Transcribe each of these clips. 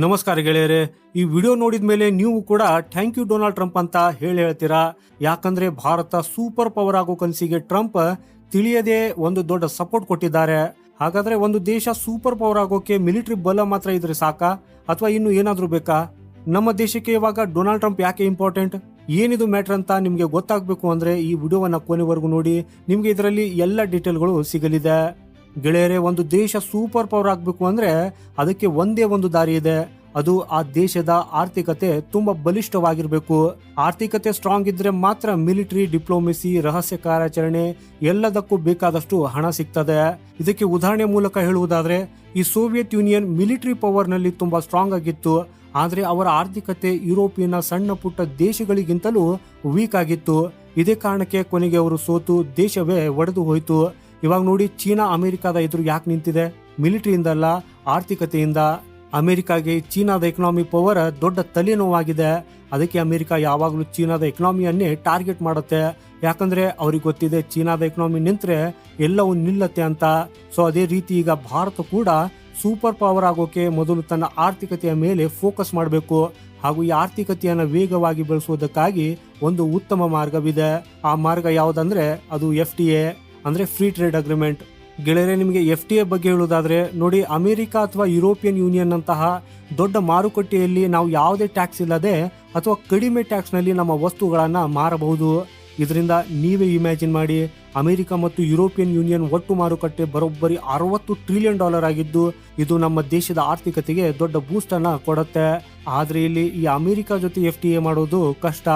ನಮಸ್ಕಾರ ಗೆಳೆಯರೆ, ಈ ವಿಡಿಯೋ ನೋಡಿದ ಮೇಲೆ ನೀವು ಕೂಡ ಥ್ಯಾಂಕ್ ಯು ಡೊನಾಲ್ಡ್ ಟ್ರಂಪ್ ಅಂತ ಹೇಳಿ ಹೇಳ್ತೀರಾ? ಯಾಕಂದ್ರೆ ಭಾರತ ಸೂಪರ್ ಪವರ್ ಆಗೋ ಕನಸಿಗೆ ಟ್ರಂಪ್ ತಿಳಿಯದೆ ಒಂದು ದೊಡ್ಡ ಸಪೋರ್ಟ್ ಕೊಟ್ಟಿದ್ದಾರೆ. ಹಾಗಾದ್ರೆ ಒಂದು ದೇಶ ಸೂಪರ್ ಪವರ್ ಆಗೋಕೆ ಮಿಲಿಟರಿ ಬಲ ಮಾತ್ರ ಇದ್ರೆ ಸಾಕಾ? ಅಥವಾ ಇನ್ನು ಏನಾದರೂ ಬೇಕಾ? ನಮ್ಮ ದೇಶಕ್ಕೆ ಇವಾಗ ಡೊನಾಲ್ಡ್ ಟ್ರಂಪ್ ಯಾಕೆ ಇಂಪಾರ್ಟೆಂಟ್? ಏನಿದು ಮ್ಯಾಟ್ರ್ ಅಂತ ನಿಮಗೆ ಗೊತ್ತಾಗ್ಬೇಕು ಅಂದ್ರೆ ಈ ವಿಡಿಯೋವನ್ನ ಕೊನೆವರೆಗೂ ನೋಡಿ. ನಿಮಗೆ ಇದರಲ್ಲಿ ಎಲ್ಲ ಡೀಟೇಲ್ಗಳು ಸಿಗಲಿದೆ. ಗೆಳೆಯರೆ, ಒಂದು ದೇಶ ಸೂಪರ್ ಪವರ್ ಆಗಬೇಕು ಅಂದ್ರೆ ಅದಕ್ಕೆ ಒಂದೇ ಒಂದು ದಾರಿ ಇದೆ. ಅದು ಆ ದೇಶದ ಆರ್ಥಿಕತೆ ತುಂಬಾ ಬಲಿಷ್ಠವಾಗಿರಬೇಕು. ಆರ್ಥಿಕತೆ ಸ್ಟ್ರಾಂಗ್ ಇದ್ರೆ ಮಾತ್ರ ಮಿಲಿಟರಿ ಡಿಪ್ಲೊಮೆಸಿ ರಹಸ್ಯ ಕಾರ್ಯಾಚರಣೆ ಎಲ್ಲದಕ್ಕೂ ಬೇಕಾದಷ್ಟು ಹಣ ಸಿಗ್ತದೆ. ಇದಕ್ಕೆ ಉದಾಹರಣೆ ಮೂಲಕ ಹೇಳುವುದಾದ್ರೆ, ಈ ಸೋವಿಯತ್ ಯೂನಿಯನ್ ಮಿಲಿಟರಿ ಪವರ್ನಲ್ಲಿ ತುಂಬಾ ಸ್ಟ್ರಾಂಗ್ ಆಗಿತ್ತು. ಆದ್ರೆ ಅವರ ಆರ್ಥಿಕತೆ ಯುರೋಪಿಯನ್ನ ಸಣ್ಣ ಪುಟ್ಟ ದೇಶಗಳಿಗಿಂತಲೂ ವೀಕ್ ಆಗಿತ್ತು. ಇದೇ ಕಾರಣಕ್ಕೆ ಕೊನೆಗೆ ಅವರು ಸೋತು, ದೇಶವೇ ಒಡೆದು ಹೋಯಿತು. ಇವಾಗ ನೋಡಿ ಚೀನಾ ಅಮೆರಿಕಾದ ಎದುರು ಯಾಕೆ ನಿಂತಿದೆ? ಮಿಲಿಟರಿಯಿಂದಲ್ಲ, ಆರ್ಥಿಕತೆಯಿಂದ. ಅಮೆರಿಕಾಗೆ ಚೀನಾದ ಎಕನಾಮಿ ಪವರ್ ದೊಡ್ಡ ತಲೆನೋವಾಗಿದೆ. ಅದಕ್ಕೆ ಅಮೆರಿಕ ಯಾವಾಗಲೂ ಚೀನಾದ ಎಕನಾಮಿಯನ್ನೇ ಟಾರ್ಗೆಟ್ ಮಾಡುತ್ತೆ. ಯಾಕಂದ್ರೆ ಅವ್ರಿಗೆ ಗೊತ್ತಿದೆ, ಚೀನಾದ ಎಕನಾಮಿ ನಿಂತರೆ ಎಲ್ಲವೂ ನಿಲ್ಲತ್ತೆ ಅಂತ. ಸೊ ಅದೇ ರೀತಿ ಈಗ ಭಾರತ ಕೂಡ ಸೂಪರ್ ಪವರ್ ಆಗೋಕೆ ಮೊದಲು ತನ್ನ ಆರ್ಥಿಕತೆಯ ಮೇಲೆ ಫೋಕಸ್ ಮಾಡಬೇಕು. ಹಾಗೂ ಈ ಆರ್ಥಿಕತೆಯನ್ನು ವೇಗವಾಗಿ ಬೆಳೆಸುವುದಕ್ಕಾಗಿ ಒಂದು ಉತ್ತಮ ಮಾರ್ಗವಿದೆ. ಆ ಮಾರ್ಗ ಯಾವುದಂದ್ರೆ ಅದು ಎಫ್ ಟಿ ಎ ಅಂದ್ರೆ ಫ್ರೀ ಟ್ರೇಡ್ ಅಗ್ರಿಮೆಂಟ್ ಗೆಳೆಯರೆ, ನಿಮಗೆ ಎಫ್ ಟಿ ಎ ಬಗ್ಗೆ ಹೇಳೋದಾದರೆ ನೋಡಿ, ಅಮೆರಿಕ ಅಥವಾ ಯುರೋಪಿಯನ್ ಯೂನಿಯನ್ ಅಂತಹ ದೊಡ್ಡ ಮಾರುಕಟ್ಟೆಯಲ್ಲಿ ನಾವು ಯಾವುದೇ ಟ್ಯಾಕ್ಸ್ ಇಲ್ಲದೆ ಅಥವಾ ಕಡಿಮೆ ಟ್ಯಾಕ್ಸ್ನಲ್ಲಿ ನಮ್ಮ ವಸ್ತುಗಳನ್ನು ಮಾರಬಹುದು. ಇದರಿಂದ ನೀವೇ ಇಮ್ಯಾಜಿನ್ ಮಾಡಿ ಅಮೆರಿಕ ಮತ್ತು ಯುರೋಪಿಯನ್ ಯೂನಿಯನ್ ಒಟ್ಟು ಮಾರುಕಟ್ಟೆ ಬರೋಬ್ಬರಿ ಅರವತ್ತು ಟ್ರಿಲಿಯನ್ ಡಾಲರ್ ಆಗಿದ್ದು ಇದು ನಮ್ಮ ದೇಶದ ಆರ್ಥಿಕತೆಗೆ ದೊಡ್ಡ ಬೂಸ್ಟ್ ಅನ್ನ ಕೊಡುತ್ತೆ. ಆದ್ರೆ ಇಲ್ಲಿ ಈ ಅಮೆರಿಕ ಜೊತೆ ಎಫ್ ಟಿ ಎ ಮಾಡೋದು ಕಷ್ಟ.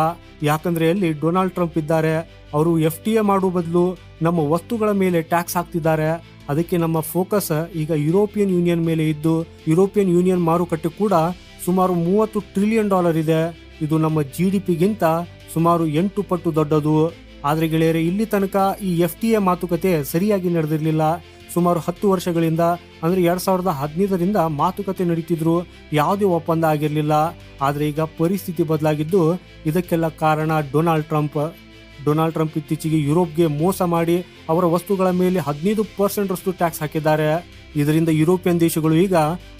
ಯಾಕಂದ್ರೆ ಅಲ್ಲಿ ಡೊನಾಲ್ಡ್ ಟ್ರಂಪ್ ಇದ್ದಾರೆ. ಅವರು ಎಫ್ ಟಿ ಎ ಮಾಡುವ ಬದಲು ನಮ್ಮ ವಸ್ತುಗಳ ಮೇಲೆ ಟ್ಯಾಕ್ಸ್ ಹಾಕ್ತಿದ್ದಾರೆ. ಅದಕ್ಕೆ ನಮ್ಮ ಫೋಕಸ್ ಈಗ ಯುರೋಪಿಯನ್ ಯೂನಿಯನ್ ಮೇಲೆ ಇದ್ದು ಯುರೋಪಿಯನ್ ಯೂನಿಯನ್ ಮಾರುಕಟ್ಟೆ ಕೂಡ ಸುಮಾರು ಮೂವತ್ತು ಟ್ರಿಲಿಯನ್ ಡಾಲರ್ ಇದೆ. ಇದು ನಮ್ಮ ಜಿ ಡಿ ಪಿಗಿಂತ ಸುಮಾರು ಎಂಟು ಪಟ್ಟು ದೊಡ್ಡದು. ಆದ್ರೆ ಗೆಳೆಯರೆ, ಇಲ್ಲಿ ತನಕ ಈ ಎಫ್ ಟಿ ಎ ಮಾತುಕತೆ ಸರಿಯಾಗಿ ನಡೆದಿರಲಿಲ್ಲ. ಸುಮಾರು ಹತ್ತು ವರ್ಷಗಳಿಂದ, ಅಂದ್ರೆ ಎರಡು ಸಾವಿರದ ಹದಿನೈದರಿಂದ ಮಾತುಕತೆ ನಡೀತಿದ್ರು. ಯಾವುದೇ ಒಪ್ಪಂದ ಆಗಿರಲಿಲ್ಲ. ಆದ್ರೆ ಈಗ ಪರಿಸ್ಥಿತಿ ಬದಲಾಗಿದ್ದು, ಇದಕ್ಕೆಲ್ಲ ಕಾರಣ ಡೊನಾಲ್ಡ್ ಟ್ರಂಪ್. ಡೊನಾಲ್ಡ್ ಟ್ರಂಪ್ ಇತ್ತೀಚೆಗೆ ಯುರೋಪ್ಗೆ ಮೋಸ ಮಾಡಿ ಅವರ ವಸ್ತುಗಳ ಮೇಲೆ ಹದಿನೈದು ಪರ್ಸೆಂಟ್ ರಷ್ಟು ಟ್ಯಾಕ್ಸ್ ಹಾಕಿದ್ದಾರೆ. ಇದರಿಂದ ಯುರೋಪಿಯನ್ ದೇಶಗಳು ಈಗ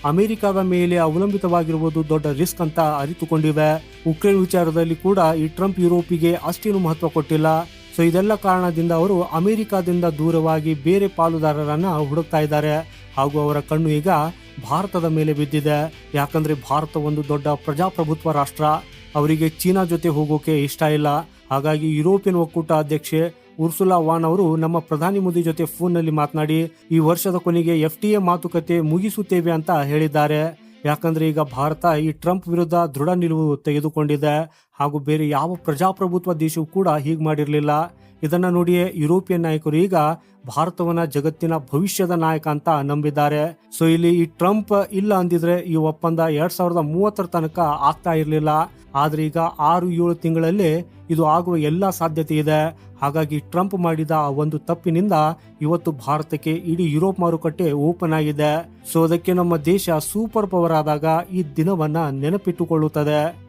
ಅಮೆರಿಕದ ಮೇಲೆ ಅವಲಂಬಿತವಾಗಿರುವುದು ದೊಡ್ಡ ರಿಸ್ಕ್ ಅಂತ ಅರಿತುಕೊಂಡಿವೆ. ಉಕ್ರೇನ್ ವಿಚಾರದಲ್ಲಿ ಕೂಡ ಈ ಟ್ರಂಪ್ ಯುರೋಪಿಗೆ ಅಷ್ಟೇನು ಮಹತ್ವ ಕೊಟ್ಟಿಲ್ಲ. ಸೊ, ಇದೆಲ್ಲ ಕಾರಣದಿಂದ ಅವರು ಅಮೆರಿಕದಿಂದ ದೂರವಾಗಿ ಬೇರೆ ಪಾಲುದಾರರನ್ನ ಹುಡುಕ್ತಾ ಇದ್ದಾರೆ. ಹಾಗೂ ಅವರ ಕಣ್ಣು ಈಗ ಭಾರತದ ಮೇಲೆ ಬಿದ್ದಿದೆ. ಯಾಕಂದ್ರೆ ಭಾರತ ಒಂದು ದೊಡ್ಡ ಪ್ರಜಾಪ್ರಭುತ್ವ ರಾಷ್ಟ್ರ. ಅವರಿಗೆ ಚೀನಾ ಜೊತೆ ಹೋಗೋಕೆ ಇಷ್ಟ ಇಲ್ಲ. ಹಾಗಾಗಿ ಯುರೋಪಿಯನ್ ಒಕ್ಕೂಟ ಅಧ್ಯಕ್ಷೆ ಉರ್ಸುಲಾ ವಾನ್ ಅವರು ನಮ್ಮ ಪ್ರಧಾನಿ ಮೋದಿ ಜೊತೆ ಫೋನ್ನಲ್ಲಿ ಮಾತನಾಡಿ, ಈ ವರ್ಷದ ಕೊನೆಗೆ ಎಫ್ ಟಿ ಎ ಮಾತುಕತೆ ಮುಗಿಸುತ್ತೇವೆ ಅಂತ ಹೇಳಿದ್ದಾರೆ. ಯಾಕಂದ್ರೆ ಈಗ ಭಾರತ ಈ ಟ್ರಂಪ್ ವಿರುದ್ಧ ದೃಢ ನಿಲುವು ತೆಗೆದುಕೊಂಡಿದೆ. ಹಾಗೂ ಬೇರೆ ಯಾವ ಪ್ರಜಾಪ್ರಭುತ್ವ ದೇಶವೂ ಕೂಡ ಹೀಗೆ ಮಾಡಿರಲಿಲ್ಲ. ಇದನ್ನ ನೋಡಿಯೇ ಯುರೋಪಿಯನ್ ನಾಯಕರು ಈಗ ಭಾರತವನ್ನ ಜಗತ್ತಿನ ಭವಿಷ್ಯದ ನಾಯಕ ಅಂತ ನಂಬಿದ್ದಾರೆ. ಸೊ, ಇಲ್ಲಿ ಈ ಟ್ರಂಪ್ ಇಲ್ಲ ಅಂದಿದ್ರೆ ಈ ಒಪ್ಪಂದ ಎರಡ್ ಸಾವಿರದ ಮೂವತ್ತರ ತನಕ ಆಗ್ತಾ ಇರಲಿಲ್ಲ. ಆದ್ರೆ ಈಗ ಆರು ಏಳು ತಿಂಗಳಲ್ಲೇ ಇದು ಆಗುವ ಎಲ್ಲಾ ಸಾಧ್ಯತೆ ಇದೆ. ಹಾಗಾಗಿ ಟ್ರಂಪ್ ಮಾಡಿದ ಆ ಒಂದು ತಪ್ಪಿನಿಂದ ಇವತ್ತು ಭಾರತಕ್ಕೆ ಇಡೀ ಯುರೋಪ್ ಮಾರುಕಟ್ಟೆ ಓಪನ್ ಆಗಿದೆ. ಸೊ ಅದಕ್ಕೆ ನಮ್ಮ ದೇಶ ಸೂಪರ್ ಪವರ್ ಆದಾಗ ಈ ದಿನವನ್ನ ನೆನಪಿಟ್ಟುಕೊಳ್ಳುತ್ತದೆ.